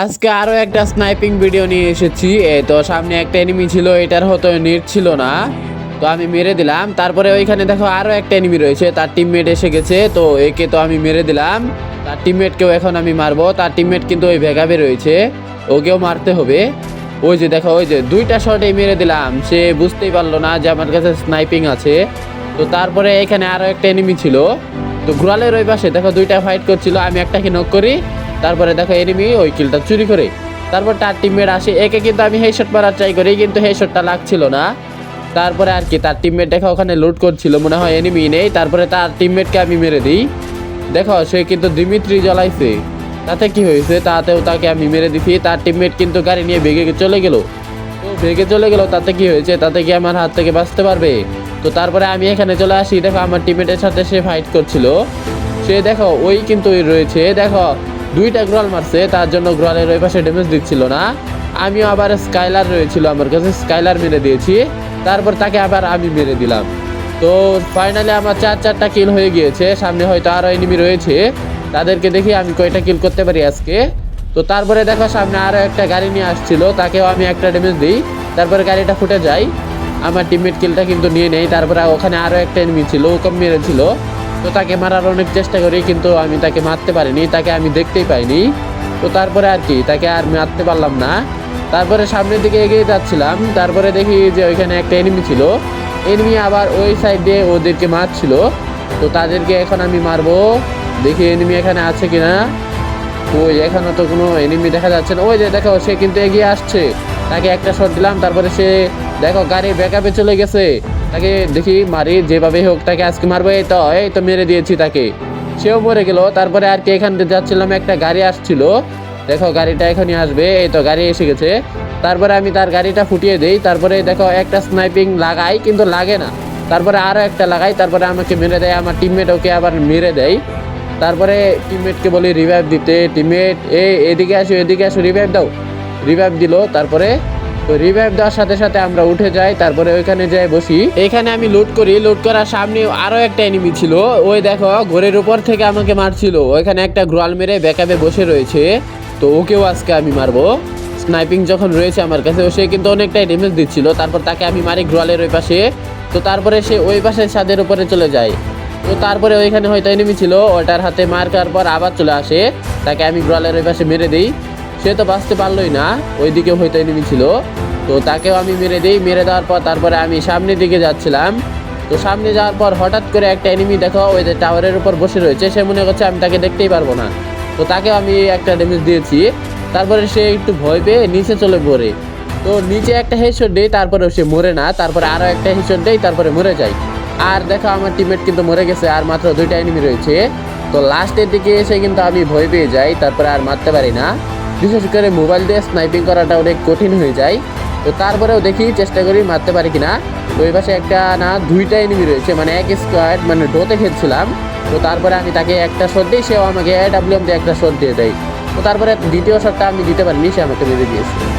আজকে আরও একটা স্নাইপিং ভিডিও নিয়ে এসেছি। তো সামনে একটা এনিমি ছিল, এটার হয়তো নেট ছিল না। তো আমি মেরে দিলাম। তারপরে ওইখানে দেখো আরও একটা এনিমি রয়েছে, তার টিমমেট এসে গেছে। তো একে তো আমি মেরে দিলাম। তার টিমমেটকেও এখন আমি মারবো। তার টিমমেট কিন্তু ওই ভেগাবে রয়েছে। ওকেও মারতে হবে। ওই যে দেখো, ওই যে দুইটা শটেই মেরে দিলাম। সে বুঝতেই পারল না যে আমার কাছে স্নাইপিং আছে। তো তারপরে এখানে আরও একটা এনিমি ছিল। তো ঘুরালের ওই পাশে দেখো দুইটা ফাইট করছিল। আমি একটাকে নক করি। তারপরে দেখো এনিমি ওই কিলটা চুরি করে। তারপর তার টিমমেট আসে, একে কিন্তু আমি হেড শট মারার ট্রাই করি, কিন্তু হেড শটটা লাগছিল না। তারপরে আর কি, তার টিমমেট দেখো ওখানে লুট করছিল, মনে হয় এনিমি নেই। তারপরে তার টিমমেটকে আমি মেরে দিই। দেখো, সে কিন্তু দিমিত্রি জ্বলাইছে। তাতে কি হয়েছে? তাতেও তাকে আমি মেরে দিছি। তার টিমমেট কিন্তু গাড়ি নিয়ে বেগে চলে গেল। তো বেগে চলে গেল, তাতে কি হয়েছে? তাতে কি আমার হাত থেকে বাঁচতে পারবে? তো তারপরে আমি এখানে চলে আসি। দেখো, আমার টিমমেটের সাথে সে ফাইট করছিল। সে দেখো, ওই কিন্তু রয়েছে। দেখো দুইটা গ্রোয়াল মারছে, তার জন্য গ্রোয়ালের ওই পাশে ড্যামেজ দিচ্ছিল না। আমিও আবার স্কাইলার রয়েছিল আমার কাছে স্কাইলার মেরে দিয়েছি। তারপর তাকে আবার আমি মেরে দিলাম। তো ফাইনালি আমার চার চারটা কিল হয়ে গিয়েছে, সামনে হয়তো আরও এনিমি রয়েছে। তাদেরকে দেখি আমি কয়টা কিল করতে পারি আজকে। তো তারপরে দেখো সামনে আরও একটা গাড়ি নিয়ে আসছিল, তাকেও আমি একটা ড্যামেজ দিই। তারপরে গাড়িটা ফুটে যায়। আমার টিমমেট কিলটা কিন্তু নিয়ে নেই, তারপরে ওখানে আরও একটা এনিমি ছিল, ওকে মেরেছিল। তো তাকে মারার অনেক চেষ্টা করি, কিন্তু আমি তাকে মারতে পারিনি, তাকে আমি দেখতেই পাইনি। তো তারপরে আর কি, তাকে আর মারতে পারলাম না। তারপরে সামনের দিকে এগিয়ে যাচ্ছিলাম, তারপরে দেখি যে ওইখানে একটা এনিমি ছিল। এনিমি আবার ওই সাইড দিয়ে ওদেরকে মারছিল। তো তাদেরকে এখন আমি মারবো। দেখি এনিমি এখানে আছে কিনা। ওই এখানে তো কোনো এনিমি দেখা যাচ্ছে না। ওই যে দেখো, সে কিন্তু এগিয়ে আসছে। তাকে একটা শট দিলাম, তারপরে সে, দেখো গাড়ি ব্যাকআপে চলে গেছে। তাকে দেখি মারি, যেভাবে হোক তাকে আজকে মারবো, এই তো এই তো মেরে দিয়েছি তাকে। সেও মরে গেল, তারপরে আর কি এখান থেকে যাচ্ছিলাম, একটা গাড়ি আসছিল। দেখো, গাড়িটা এখনই আসবে, এই তো গাড়ি এসে গেছে। তারপরে আমি তার গাড়িটা ফুটিয়ে দিই, তারপরে দেখো, একটা স্নাইপিং লাগাই, কিন্তু লাগে না। তারপরে আরও একটা লাগাই, তারপরে আমাকে মেরে দেয়, আমার টিমমেট ওকে আবার মেরে দেয়। তারপরে টিমমেটকে বলি রিভাইভ দিতে টিমমেট এ এদিকে আসো এদিকে আসো রিভাইভ দাও। রিভাইভ দিল, তারপরে তো রিভাইভ দেওয়ার সাথে সাথে আমরা উঠে যাই, তারপরে ওইখানে যাই বসি। এখানে আমি লুট করি লুট করার সামনে আরও একটা এনিমি ছিল। ওই দেখো, ঘরের উপর থেকে আমাকে মারছিল। ওইখানে একটা গ্রোয়াল মেরে ব্যাকআপে বসে রয়েছে। তো ওকেও আজকে আমি মারবো। স্নাইপিং যখন রয়েছে আমার কাছে সে কিন্তু অনেকটাই ড্যামেজ দিচ্ছিল। তারপর তাকে আমি মারি গ্রোয়ালের ওই পাশে। তো তারপরে সে ওই পাশের ছাদের উপরে চলে যায়। তো তারপরে ওইখানে হয়তো এনিমি ছিল, ওটার হাতে মার খাওয়ার পর আবার চলে আসে। তাকে আমি গ্রোয়ালের ওই পাশে মেরে দিই। সে তো বাঁচতে পারলোই না। ওইদিকে হয়তো এনিমি ছিল। তো তাকেও আমি মেরে দিই। মেরে দেওয়ার পর তারপরে আমি সামনের দিকে যাচ্ছিলাম। তো সামনে যাওয়ার পর হঠাৎ করে একটা এনিমি দেখো, ওই যে টাওয়ারের উপর বসে রয়েছে। সে মনে করছে আমি তাকে দেখতেই পারব না। তো তাকেও আমি একটা ড্যামেজ দিয়েছি। তারপরে সে একটু ভয় পেয়ে নিচে চলে পড়ে। তো নিচে একটা হেডশট দেই তারপরে সে মরে না। তারপরে আরও একটা হেডশট দেই, তারপরে মরে যায়। আর দেখো, আমার টিমমেট কিন্তু মরে গেছে, আর মাত্র দুইটা এনিমি রয়েছে। তো লাস্টের দিকে এসে কিন্তু আমি ভয় পেয়ে যাই, তারপরে আর মারতে পারি না। বিশেষ করে মোবাইল দিয়ে স্নাইপিং করাটা অনেক কঠিন হয়ে যায়। তো তারপরেও দেখি চেষ্টা করি মারতে পারি কিনা। ওই পাশে একটা না, দুইটা এনিমি রয়েছে মানে এক স্কোয়াড মানে ডোতে খেলছিলাম। তো তারপরে আমি তাকে একটা শট দিই, সেও আমাকে ডাব্লিউএম দিয়ে একটা শট দিয়ে দেয়। তো তারপরে দ্বিতীয় শটটা আমি দিতে পারিনি, সে আমাকে মেরে দিয়েছে।